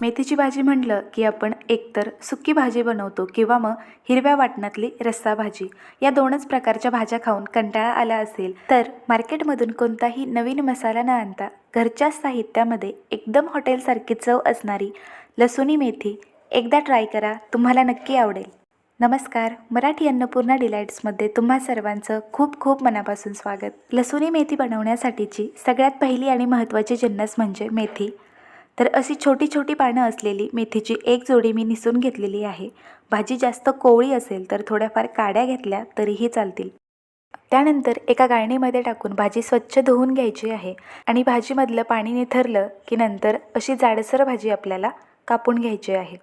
मेथीची भाजी म्हटलं की आपण एकतर सुक्की भाजी बनवतो किंवा मग हिरव्या वाटणातली रस्सा भाजी. या दोनच प्रकारच्या भाज्या खाऊन कंटाळा आला असेल तर मार्केटमधून कोणताही नवीन मसाला न आणता घरच्या साहित्यामध्ये एकदम हॉटेलसारखी चव असणारी लसुणी मेथी एकदा ट्राय करा तुम्हाला नक्की आवडेल. नमस्कार मराठी अन्नपूर्णा डिलाईट्समध्ये तुम्हा सर्वांचं खूप खूप मनापासून स्वागत. लसुणी मेथी बनवण्यासाठीची सगळ्यात पहिली आणि महत्त्वाची जिन्नस म्हणजे मेथी. तर अशी छोटी छोटी पानं असलेली मेथीची एक जोडी मी निसून घेतलेली आहे. भाजी जास्त कोवळी असेल तर थोड्याफार काड्या घेतल्या तरीही चालतील. त्यानंतर एका गाळणीमध्ये टाकून भाजी स्वच्छ धुवून घ्यायची आहे आणि भाजीमधलं पाणी निथरलं की नंतर अशी जाडसर भाजी आपल्याला कापून घ्यायची आहे.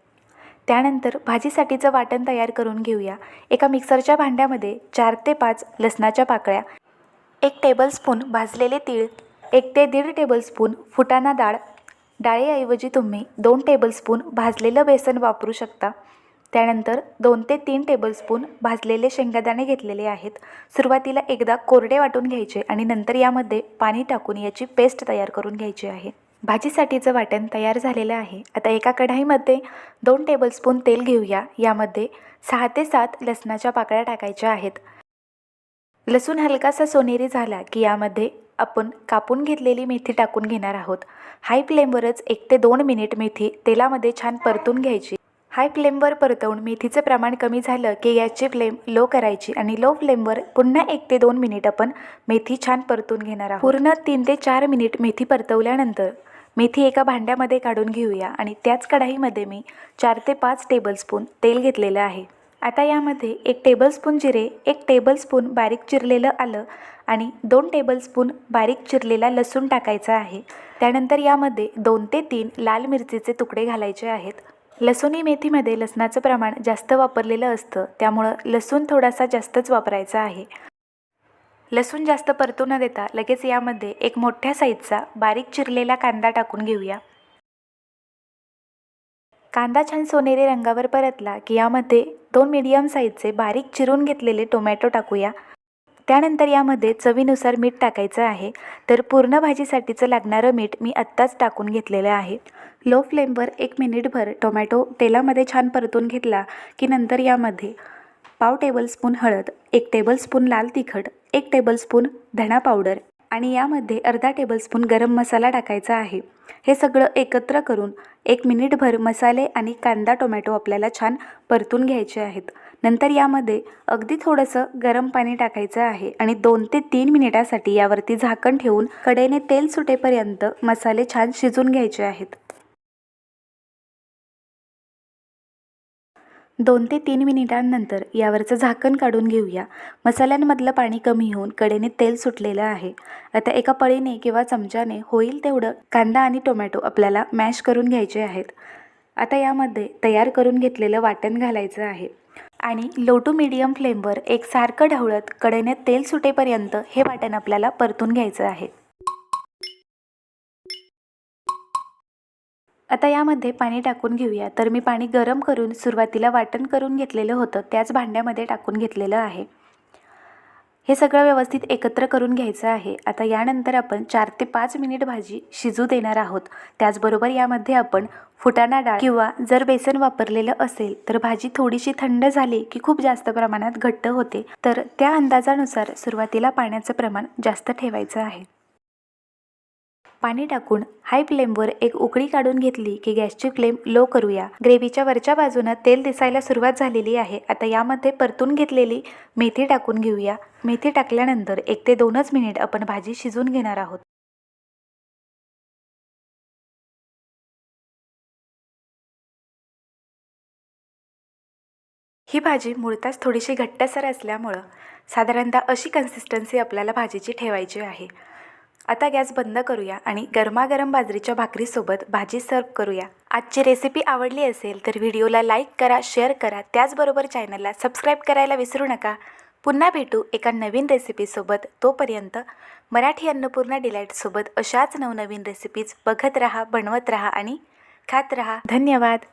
त्यानंतर भाजीसाठीचं वाटण तयार करून घेऊया. एका मिक्सरच्या भांड्यामध्ये चार ते पाच लसणाच्या पाकळ्या एक टेबलस्पून भाजलेले तीळ एक ते दीड टेबलस्पून फुटाणा डाळ डाळीऐवजी तुम्ही दोन टेबलस्पून भाजलेलं बेसन वापरू शकता. त्यानंतर दोन ते तीन टेबलस्पून भाजलेले शेंगादाणे घेतलेले आहेत. सुरुवातीला एकदा कोरडे वाटून घ्यायचे आणि नंतर यामध्ये पाणी टाकून याची पेस्ट तयार करून घ्यायची आहे. भाजीसाठीचं वाटण तयार झालेलं आहे. आता एका कढाईमध्ये दोन टेबलस्पून तेल घेऊया. यामध्ये सहा ते सात लसणाच्या पाकळ्या टाकायच्या आहेत. लसूण हलकासा सोनेरी झाला की यामध्ये आपण कापून घेतलेली मेथी टाकून घेणार आहोत. हाय फ्लेमवरच एक ते दोन मिनिट मेथी तेलामध्ये छान परतून घ्यायची. हाय फ्लेमवर परतवून मेथीचं प्रमाण कमी झालं की याची फ्लेम लो करायची आणि लो फ्लेमवर पुन्हा एक ते दोन मिनिट आपण मेथी छान परतून घेणार आहोत. पूर्ण तीन ते चार मिनिट मेथी परतवल्यानंतर मेथी एका भांड्यामध्ये काढून घेऊया आणि त्याच कढाईमध्ये मी चार ते पाच टेबलस्पून तेल घेतलेलं आहे. आता यामध्ये एक टेबलस्पून जिरे एक टेबलस्पून बारीक चिरलेलं आलं आणि दोन टेबलस्पून बारीक चिरलेला लसूण टाकायचा आहे. त्यानंतर यामध्ये दोन ते तीन लाल मिरचीचे तुकडे घालायचे आहेत. लसूणी मेथीमध्ये लसणाचं प्रमाण जास्त वापरलेलं असतं त्यामुळं लसूण थोडासा जास्तच वापरायचा आहे. लसूण जास्त परतू न देता लगेच यामध्ये एक मोठ्या साईजचा बारीक चिरलेला कांदा टाकून घेऊया. कांदा छान सोनेरी रंगावर परतला की यामध्ये दोन मीडियम साईजचे बारीक चिरून घेतलेले टोमॅटो टाकूया. त्यानंतर यामध्ये चवीनुसार मीठ टाकायचं आहे. तर पूर्ण भाजीसाठीचं लागणारं मीठ मी आत्ताच टाकून घेतलेलं आहे. लो फ्लेमवर एक मिनिटभर टोमॅटो तेलामध्ये छान परतून घेतला की नंतर यामध्ये पाव टेबलस्पून हळद एक टेबलस्पून लाल तिखट एक टेबलस्पून धणा पावडर आणि यामध्ये अर्धा टेबलस्पून गरम मसाला टाकायचा आहे. हे सगळं एकत्र करून एक मिनिटभर मसाले आणि कांदा टोमॅटो आपल्याला छान परतून घ्यायचे आहेत. नंतर यामध्ये अगदी थोडंसं गरम पाणी टाकायचं आहे आणि दोन ते तीन मिनिटासाठी यावरती झाकण ठेवून कडेने तेल सुटेपर्यंत मसाले छान शिजून घ्यायचे आहेत. दोन ते तीन मिनिटांनंतर यावरचं झाकण काढून घेऊया. मसाल्यांमधलं पाणी कमी होऊन कडेने तेल सुटलेलं आहे. आता एका पळीने किंवा चमच्याने होईल तेवढं कांदा आणि टोमॅटो आपल्याला मॅश करून घ्यायचे आहेत. आता यामध्ये तयार करून घेतलेलं वाटण घालायचं आहे. आणि लो टू मिडियम फ्लेमवर एक सारखं ढवळत कडेने तेल सुटेपर्यंत हे वाटण आपल्याला परतून घ्यायचं आहे. आता यामध्ये पाणी टाकून घेऊया. तर मी पाणी गरम करून सुरुवातीला वाटण करून घेतलेलं होतं. त्याच भांड्यामध्ये टाकून घेतलेलं आहे. हे सगळं व्यवस्थित एकत्र करून घ्यायचं आहे. आता यानंतर आपण चार ते पाच मिनिट भाजी शिजू देणार आहोत. त्याचबरोबर यामध्ये आपण फुटाणा डाळ किंवा जर बेसन वापरलेलं असेल तर भाजी थोडीशी थंड झाली की खूप जास्त प्रमाणात घट्ट होते. तर त्या अंदाजानुसार सुरुवातीला पाण्याचं प्रमाण जास्त ठेवायचं आहे. पाणी टाकून हाय फ्लेमवर एक उकळी काढून घेतली की गॅसची फ्लेम लो करूया. ग्रेव्हीच्या वरच्या बाजूनं तेल दिसायला सुरुवात झालेली आहे. आता यामध्ये परतून घेतलेली मेथी टाकून घेऊया. मेथी टाकल्यानंतर एक ते दोनच मिनिट आपण भाजी शिजून घेणार आहोत. ही भाजी मुळताच थोडीशी घट्टसर असल्यामुळं साधारणतः अशी कन्सिस्टन्सी आपल्याला भाजीची ठेवायची आहे. आता गॅस बंद करूया आणि गरमागरम बाजरीच्या भाकरीसोबत भाजी सर्व करूया. आजची रेसिपी आवडली असेल तर व्हिडिओला लाईक करा शेअर करा. त्याचबरोबर चॅनलला सबस्क्राईब करायला विसरू नका. पुन्हा भेटू एका नवीन रेसिपीसोबत तोपर्यंत मराठी अन्नपूर्णा डिलाईटसोबत अशाच नवनवीन रेसिपीज बघत राहा बनवत राहा आणि खात राहा. धन्यवाद.